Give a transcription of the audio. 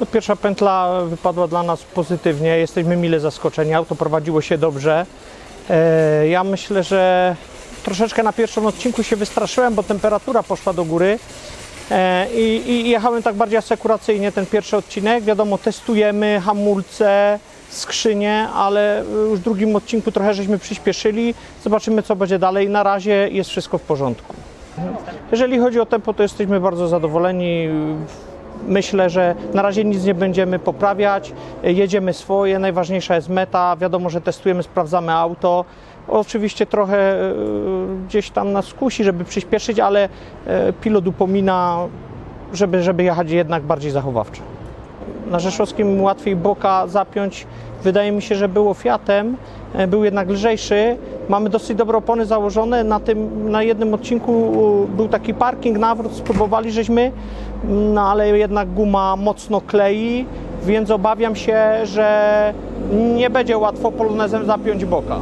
No, pierwsza pętla wypadła dla nas pozytywnie, jesteśmy mile zaskoczeni, auto prowadziło się dobrze. E, Ja myślę, że troszeczkę na pierwszym odcinku się wystraszyłem, bo temperatura poszła do góry E, i, i jechałem tak bardziej asekuracyjnie ten pierwszy odcinek. Wiadomo, testujemy hamulce, skrzynie, ale już w drugim odcinku trochę żeśmy przyspieszyli. Zobaczymy, co będzie dalej. Na razie jest wszystko w porządku. Jeżeli chodzi o tempo, to jesteśmy bardzo zadowoleni. Myślę, że na razie nic nie będziemy poprawiać. Jedziemy swoje, najważniejsza jest meta. Wiadomo, że testujemy, sprawdzamy auto. Oczywiście trochę e, gdzieś tam nas kusi, żeby przyspieszyć, ale e, pilot upomina, żeby, żeby jechać jednak bardziej zachowawczo. Na Rzeszowskim łatwiej boka zapiąć. Wydaje mi się, że było Fiatem, e, był jednak lżejszy. Mamy dosyć dobre opony założone. Na, tym, na jednym odcinku był taki parking, nawrót, spróbowali żeśmy, no ale jednak guma mocno klei, więc obawiam się, że nie będzie łatwo polonezem zapiąć boka.